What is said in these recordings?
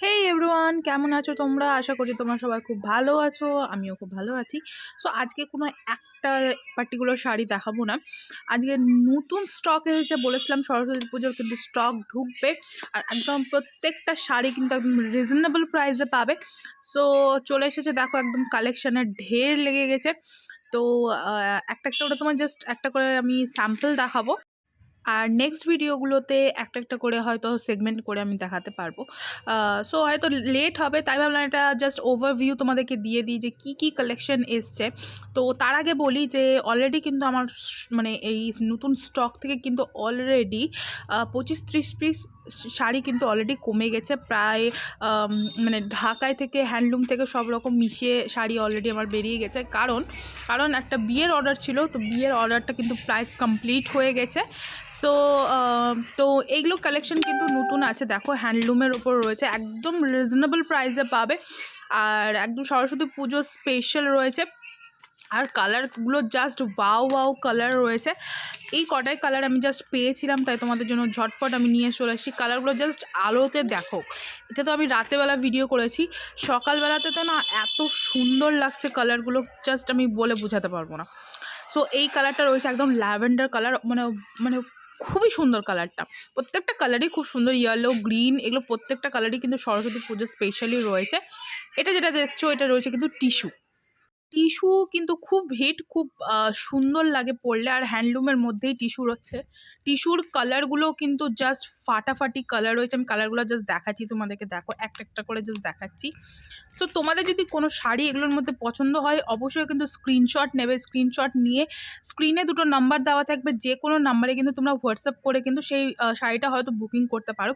হেই everyone কেমন আছো তোমরা? আশা করি তোমরা সবাই খুব ভালো আছো, আমিও খুব ভালো আছি। সো আজকে কোনো একটা পার্টিকুলার শাড়ি দেখাবো না। আজকে নতুন স্টক এসেছে, বলেছিলাম সরস্বতী পুজোর কিন্তু স্টক ঢুকবে। আর একদম প্রত্যেকটা শাড়ি কিন্তু একদম রিজনেবল প্রাইসে পাবে। সো চলে এসেছে, দেখো একদম কালেকশানের ঢের লেগে গেছে। তো একটা একটা করে তোমার জাস্ট একটা করে আমি স্যাম্পল দেখাবো। আর নেক্সট ভিডিওগুলোতে একটা একটা করে হয়তো সেগমেন্ট করে আমি দেখাতে পারব। সো হয়তো লেট হবে, তাই ভাবলাম এটা জাস্ট ওভারভিউ তোমাদেরকে দিয়ে দিই যে কি কি কালেকশন এসছে। তো তার আগে বলি যে অলরেডি কিন্তু আমার মানে এই নতুন স্টক থেকে কিন্তু অলরেডি পঁচিশ ত্রিশ পিস শাড়ি কিন্তু অলরেডি কমে গেছে। প্রায় মানে ঢাকায় থেকে হ্যান্ডলুম থেকে সব রকম মিশিয়ে শাড়ি অলরেডি আমার বেরিয়ে গেছে। কারণ কারণ একটা বিয়ের অর্ডার ছিল, তো বিয়ের অর্ডারটা কিন্তু প্রায় কমপ্লিট হয়ে গেছে। সো তো এইগুলো কালেকশন কিন্তু নতুন আছে। দেখো হ্যান্ডলুমের ওপর রয়েছে। একদম রিজনেবল প্রাইসে পাবে। আর একদম সরস্বতী পুজো স্পেশাল রয়েছে। আর কালারগুলো জাস্ট ওয়াও ওয়াও কালার রয়েছে। এই কটাই কালার আমি জাস্ট পেয়েছিলাম, তাই তোমাদের জন্য ঝটপট আমি নিয়ে চলে এসেছি কালারগুলো জাস্ট আলোতে দেখো। এটা তো আমি রাতেবেলা ভিডিও করেছি। সকালবেলাতে তো না এত সুন্দর লাগছে কালারগুলো জাস্ট আমি বলে বোঝাতে পারব না। সো এই কালারটা রয়েছে একদম ল্যাভেন্ডার কালার মানে মানে খুবই সুন্দর কালারটা প্রত্যেকটা কালারই খুব সুন্দর ইয়েলো গ্রিন এগুলো প্রত্যেকটা কালারই কিন্তু সরস্বতী পুজো স্পেশালি রয়েছে। এটা যেটা দেখছ, এটা রয়েছে কিন্তু টিস্যু টিস্যু কিন্তু খুব হিট, খুব সুন্দর লাগে পরলে আর হ্যান্ডলুমের মধ্যেই টিস্যু রয়েছে। টিস্যুর কালারগুলো কিন্তু জাস্ট ফাটাফাটি কালার রয়েছে। আমি কালারগুলো জাস্ট দেখাচ্ছি, তোমাদেরকে দেখো একটা একটা করে জাস্ট দেখাচ্ছি। সো তোমাদের যদি কোনো শাড়ি এগুলোর মধ্যে পছন্দ হয়, অবশ্যই কিন্তু স্ক্রিনশট নেবে। স্ক্রিনশট নিয়ে স্ক্রিনে দুটো নাম্বার দেওয়া থাকবে। যে কোনো নাম্বারে কিন্তু তোমরা হোয়াটসঅ্যাপ করে কিন্তু সেই শাড়িটা হয়তো বুকিং করতে পারো।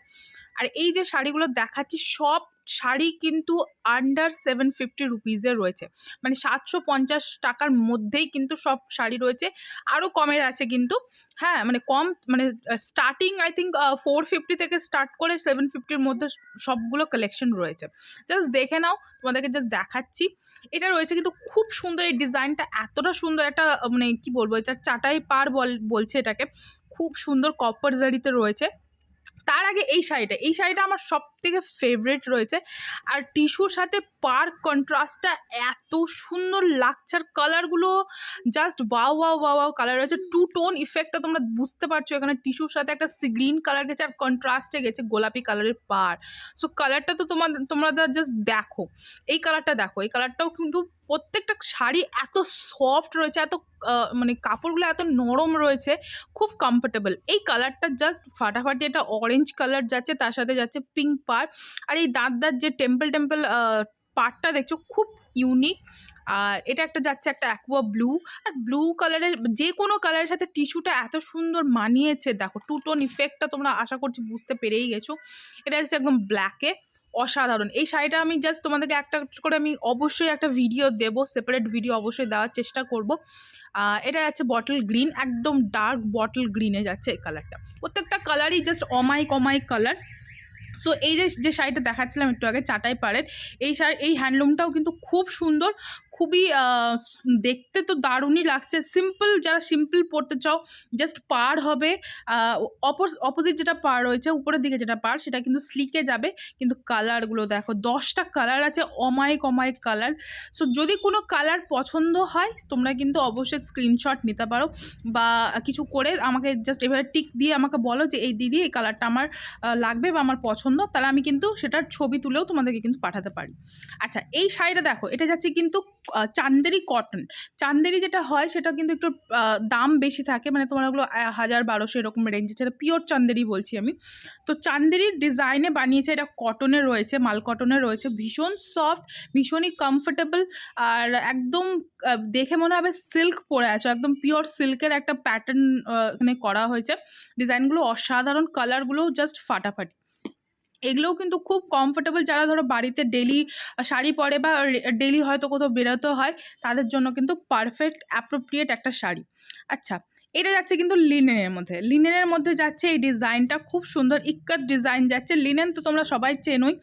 আর এই যে শাড়িগুলো দেখাচ্ছি, সব শাড়ি কিন্তু আন্ডার সেভেন ফিফটি রুপিজের রয়েছে। মানে সাতশো পঞ্চাশ টাকার মধ্যেই কিন্তু সব শাড়ি রয়েছে। আরও কমের আছে কিন্তু। হ্যাঁ মানে কম মানে starting I think four fifty থেকে স্টার্ট করে সেভেন ফিফটির মধ্যে সবগুলো কালেকশন রয়েছে। জাস্ট দেখে নাও, তোমাদেরকে জাস্ট দেখাচ্ছি। এটা রয়েছে কিন্তু খুব সুন্দর, এই ডিজাইনটা এতটা সুন্দর একটা মানে কি বলব, এটা চাটাই পার বল, বলছে এটাকে। খুব সুন্দর কপার জারিতে রয়েছে। তার আগে এই শাড়িটা এই শাড়িটা আমার সব থেকে ফেভারেট রয়েছে। আর টিস্যুর সাথে পার কন্ট্রাস্টটা এত সুন্দর লাগছে আর কালারগুলো just wow wow wow wow colour রয়েছে। টু টোন ইফেক্টটা তোমরা বুঝতে পারছ এখানে টিস্যুর সাথে একটা গ্রিন কালার গেছে আর কন্ট্রাস্টে গেছে গোলাপি কালারের পার সো কালারটা তো তোমাদের, তোমরা জাস্ট দেখো। এই কালারটা দেখো। এই কালারটাও কিন্তু প্রত্যেকটা শাড়ি এত সফট রয়েছে, এত মানে কাপড়গুলো এত নরম রয়েছে, খুব কমফোর্টেবল এই কালারটা জাস্ট ফাটাফাটি একটা অরেঞ্জ কালার যাচ্ছে, তার সাথে যাচ্ছে পিঙ্ক পার আর এই দাঁত দাঁত যে টেম্পল টেম্পল পার্টটা দেখছ, খুব ইউনিক আর এটা একটা যাচ্ছে একটা অ্যাকোয়া ব্লু আর ব্লু কালারের যে কোনো কালারের সাথে টিস্যুটা এত সুন্দর মানিয়েছে, দেখো টু টোন ইফেক্টটা তোমরা আশা করছি বুঝতে পেরেই গেছো। এটা হচ্ছে একদম ব্ল্যাকে অসাধারণ। এই শাড়িটা আমি জাস্ট তোমাদেরকে একটা করে আমি অবশ্যই একটা ভিডিও দেবো সেপারেট ভিডিও অবশ্যই দেওয়ার চেষ্টা করব। এটা যাচ্ছে বটল গ্রিন একদম ডার্ক বটল গ্রিনে যাচ্ছে এই কালারটা প্রত্যেকটা কালারই জাস্ট অমাইক অমাইক কালার সো এই যে যে শাড়িটা দেখাচ্ছিলাম একটু আগে, চাটাই পাড়ের, এই শাড়ি, এই হ্যান্ডলুমটাও কিন্তু খুব সুন্দর। খুবই দেখতে তো দারুণই লাগছে। সিম্পল যারা সিম্পল পড়তে চাও জাস্ট পার হবে অপোজিট যেটা পার রয়েছে, উপরের দিকে যেটা পার, সেটা কিন্তু স্লিকে যাবে। কিন্তু কালারগুলো দেখো, দশটা কালার আছে, অমায়িক অমায়িক কালার সো যদি কোনো কালার পছন্দ হয়, তোমরা কিন্তু অবশ্যই স্ক্রিনশট নিতে পারো। বা কিছু করে আমাকে জাস্ট এভাবে টিক দিয়ে আমাকে বলো যে, এই দিদি, এই কালারটা আমার লাগবে বা আমার পছন্দ। তাহলে আমি কিন্তু সেটার ছবি তুলেও তোমাদেরকে কিন্তু পাঠাতে পারি। আচ্ছা এই শাড়িটা দেখো, এটা যাচ্ছে কিন্তু চান্দেরি কটন চান্দেরি যেটা হয়, সেটা কিন্তু একটু দাম বেশি থাকে। মানে তোমার ওগুলো হাজার বারোশো এরকম রেঞ্জে সেটা পিওর চান্দেরি বলছি আমি। তো চান্দেরির ডিজাইনে বানিয়েছে, এটা কটনে রয়েছে, মাল কটনে রয়েছে। ভীষণ সফট ভীষণই কমফোর্টেবল আর একদম দেখে মনে হবে সিল্ক পরে আছো। একদম পিওর সিল্কের একটা প্যাটার্ন এখানে করা হয়েছে। ডিজাইনগুলো অসাধারণ কালারগুলোও জাস্ট ফাটাফাটি। এগুলোও কিন্তু খুব কমফোর্টেবল যারা ধরো বাড়িতে ডেলি শাড়ি পরে বা ডেলি হয়তো কোথাও বেরোতে হয়, তাদের জন্য কিন্তু পারফেক্ট অ্যাপ্রোপ্রিয়েট একটা শাড়ি। আচ্ছা এটা যাচ্ছে কিন্তু লিনেনের মধ্যে। লিনেনের মধ্যে যাচ্ছে এই ডিজাইনটা খুব সুন্দর ইক্কার ডিজাইন যাচ্ছে। লিনেন তো তোমরা সবাই চেনোই।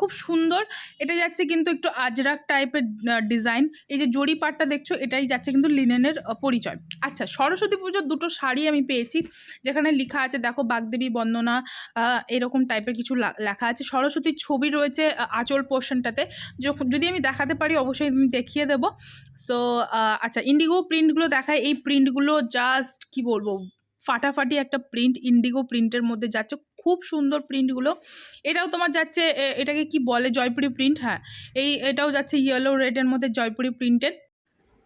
খুব সুন্দর। এটা যাচ্ছে কিন্তু একটু আজরাক টাইপের ডিজাইন এই যে জড়ি পাটটা দেখছ, এটাই যাচ্ছে কিন্তু লিনেনের পরিচয়। আচ্ছা সরস্বতী পুজোর দুটো শাড়ি আমি পেয়েছি, যেখানে লেখা আছে, দেখো, বাগদেবী বন্দনা এরকম টাইপের কিছু লেখা আছে। সরস্বতীর ছবি রয়েছে আঁচল পোর্শনটাতে যদি আমি দেখাতে পারি, অবশ্যই আমি দেখিয়ে দেবো। সো আচ্ছা ইন্ডিগো প্রিন্টগুলো দেখায়। এই প্রিন্টগুলো জাস্ট কি বলব, ফাটাফাটি একটা প্রিন্ট ইন্ডিগো প্রিন্টের মধ্যে যাচ্ছে, খুব সুন্দর প্রিন্টগুলো এটাও তোমার যাচ্ছে এটাকে কি বলে, জয়পুরি প্রিন্ট হ্যাঁ এই, এটাও যাচ্ছে ইয়েলো রেডের মধ্যে জয়পুরি প্রিন্টেড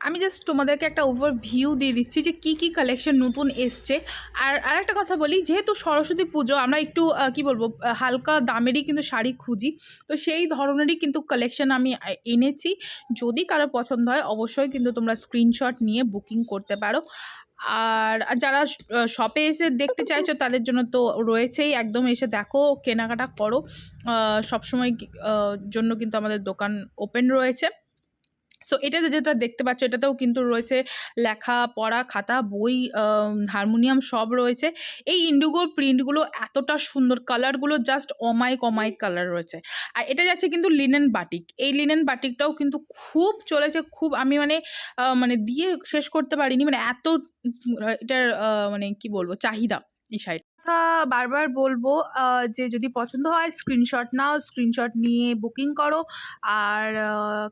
আমি জাস্ট তোমাদেরকে একটা ওভার ভিউ দিয়ে দিচ্ছি যে কী কী কালেকশন নতুন এসছে। আর আরেকটা কথা বলি, যেহেতু সরস্বতী পুজো, আমরা একটু কি বলব হালকা দামেরই কিন্তু শাড়ি খুঁজি, তো সেই ধরনেরই কিন্তু কালেকশন আমি এনেছি। যদি কারও পছন্দ হয়, অবশ্যই কিন্তু তোমরা স্ক্রিনশট নিয়ে বুকিং করতে পারো। আর যারা শপে এসে দেখতে চাইছো, তাদের জন্য তো রয়েছেই। একদম এসে দেখো, কেনাকাটা করো। সবসময় জন্য কিন্তু আমাদের দোকান ওপেন রয়েছে। সো এটাতে যেটা দেখতে পাচ্ছ, এটাতেও কিন্তু রয়েছে লেখা, পড়া, খাতা, বই হারমোনিয়াম সব রয়েছে। এই ইন্ডিগোর প্রিন্টগুলো এতটা সুন্দর, কালারগুলো জাস্ট অমাইক অমাইক কালার রয়েছে। আর এটা যাচ্ছে কিন্তু লিনেন বাটিক। এই লিনেন বাটিকটাও কিন্তু খুব চলেছে, খুব আমি মানে মানে দিয়ে শেষ করতে পারিনি। মানে এত এটার মানে কি বলব, চাহিদা এই শাড়ি কথা বারবার বলব যে যদি পছন্দ হয় স্ক্রিনশট নাও স্ক্রিনশট নিয়ে বুকিং করো। আর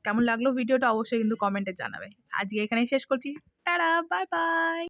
কেমন লাগল ভিডিওটা অবশ্যই কিন্তু কমেন্টে জানাবে। আজকে এখানেই শেষ করছি। তারা বাই বাই